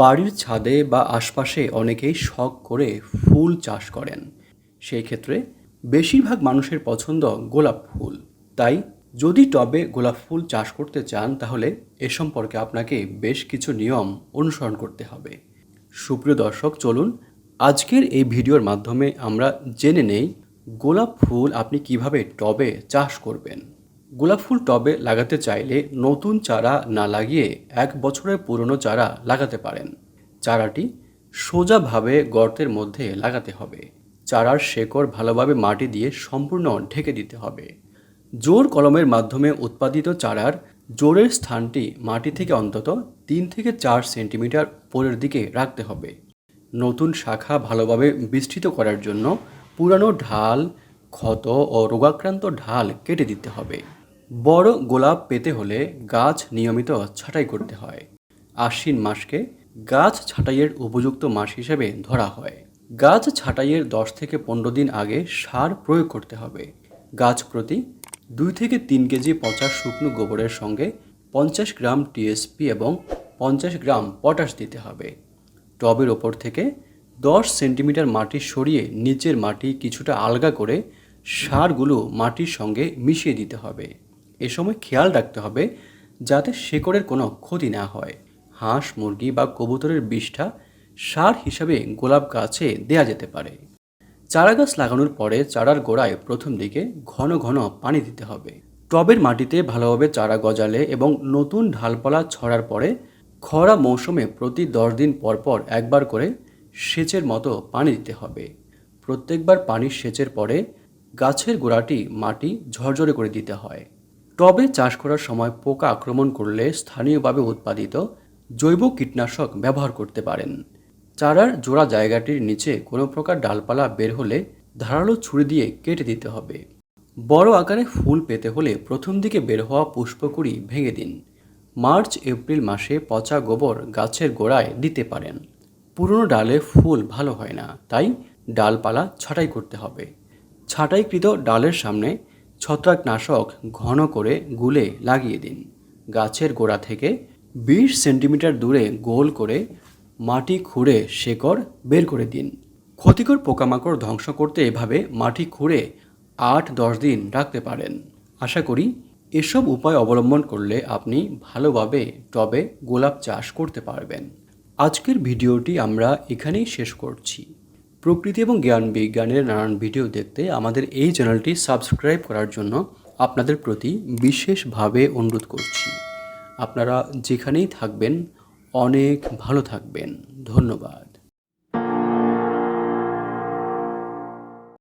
বাড়ির ছাদে বা আশপাশে অনেকেই শখ করে ফুল চাষ করেন। সেই ক্ষেত্রে বেশিরভাগ মানুষের পছন্দ গোলাপ ফুল। তাই যদি টবে গোলাপ ফুল চাষ করতে চান, তাহলে এ সম্পর্কে আপনাকে বেশ কিছু নিয়ম অনুসরণ করতে হবে। সুপ্রিয় দর্শক, চলুন আজকের এই ভিডিওর মাধ্যমে আমরা জেনে নেই গোলাপ ফুল আপনি কীভাবে টবে চাষ করবেন। গোলাপ ফুল টবে লাগাতে চাইলে নতুন চারা না লাগিয়ে এক বছরের পুরনো চারা লাগাতে পারেন। চারাটি সোজাভাবে গর্তের মধ্যে লাগাতে হবে। চারার শেকড় ভালোভাবে মাটি দিয়ে সম্পূর্ণ ঢেকে দিতে হবে। জোর কলমের মাধ্যমে উৎপাদিত চারার জোরের স্থানটি মাটি থেকে অন্তত তিন থেকে চার সেন্টিমিটার উপরের দিকে রাখতে হবে। নতুন শাখা ভালোভাবে বিস্তৃত করার জন্য পুরানো ঢাল, ক্ষত ও রোগাক্রান্ত ঢাল কেটে দিতে হবে। বড় গোলাপ পেতে হলে গাছ নিয়মিত ছাঁটাই করতে হয়। আশ্বিন মাসকে গাছ ছাঁটাইয়ের উপযুক্ত মাস হিসেবে ধরা হয়। গাছ ছাঁটাইয়ের দশ থেকে পনেরো দিন আগে সার প্রয়োগ করতে হবে। গাছ প্রতি দুই থেকে তিন কেজি পচা শুকনো গোবরের সঙ্গে পঞ্চাশ গ্রাম টিএসপি এবং পঞ্চাশ গ্রাম পটাশ দিতে হবে। টবের ওপর থেকে দশ সেন্টিমিটার মাটি সরিয়ে নিচের মাটি কিছুটা আলগা করে সারগুলো মাটির সঙ্গে মিশিয়ে দিতে হবে। এ সময় খেয়াল রাখতে হবে যাতে শেকড়ের কোনো ক্ষতি না হয়। হাঁস, মুরগি বা কবুতরের বিষ্ঠা সার হিসাবে গোলাপ গাছে দেয়া যেতে পারে। চারা গাছ লাগানোর পরে চারার গোড়ায় প্রথম দিকে ঘন ঘন পানি দিতে হবে। টবের মাটিতে ভালোভাবে চারা গজালে এবং নতুন ঢালপালা ছড়ার পরে খরা মৌসুমে প্রতি দশ দিন পর পর একবার করে সেচের মতো পানি দিতে হবে। প্রত্যেকবার পানি সেচের পরে গাছের গোড়াটি মাটি ঝরঝরে করে দিতে হয়। টবে চাষ করার সময় পোকা আক্রমণ করলে স্থানীয়ভাবে উৎপাদিত জৈব কীটনাশক ব্যবহার করতে পারেন। চারার জোড়া জায়গাটির নিচে কোনো প্রকার ডালপালা বের হলে ধারালো ছুরি দিয়ে কেটে দিতে হবে। বড় আকারে ফুল পেতে হলে প্রথম দিকে বের হওয়া পুষ্পকুড়ি ভেঙে দিন। মার্চ, এপ্রিল মাসে পচা গোবর গাছের গোড়ায় দিতে পারেন। পুরনো ডালে ফুল ভালো হয় না, তাই ডালপালা ছাঁটাই করতে হবে। ছাঁটাইকৃত ডালের সামনে ছত্রাকনাশক ঘন করে গুলে লাগিয়ে দিন। গাছের গোড়া থেকে বিশ সেন্টিমিটার দূরে গোল করে মাটি খুঁড়ে শেকড় বের করে দিন। ক্ষতিকর পোকামাকড় ধ্বংস করতে এভাবে মাটি খুঁড়ে আট দশ দিন রাখতে পারেন। আশা করি এসব উপায় অবলম্বন করলে আপনি ভালোভাবে টবে গোলাপ চাষ করতে পারবেন। আজকের ভিডিওটি আমরা এখানেই শেষ করছি। প্রকৃতি এবং জ্ঞান বিজ্ঞানের নানান ভিডিও দেখতে আমাদের এই চ্যানেলটি সাবস্ক্রাইব করার জন্য আপনাদের প্রতি বিশেষভাবে অনুরোধ করছি। আপনারা যেখানেই থাকবেন, অনেক ভালো থাকবেন। ধন্যবাদ।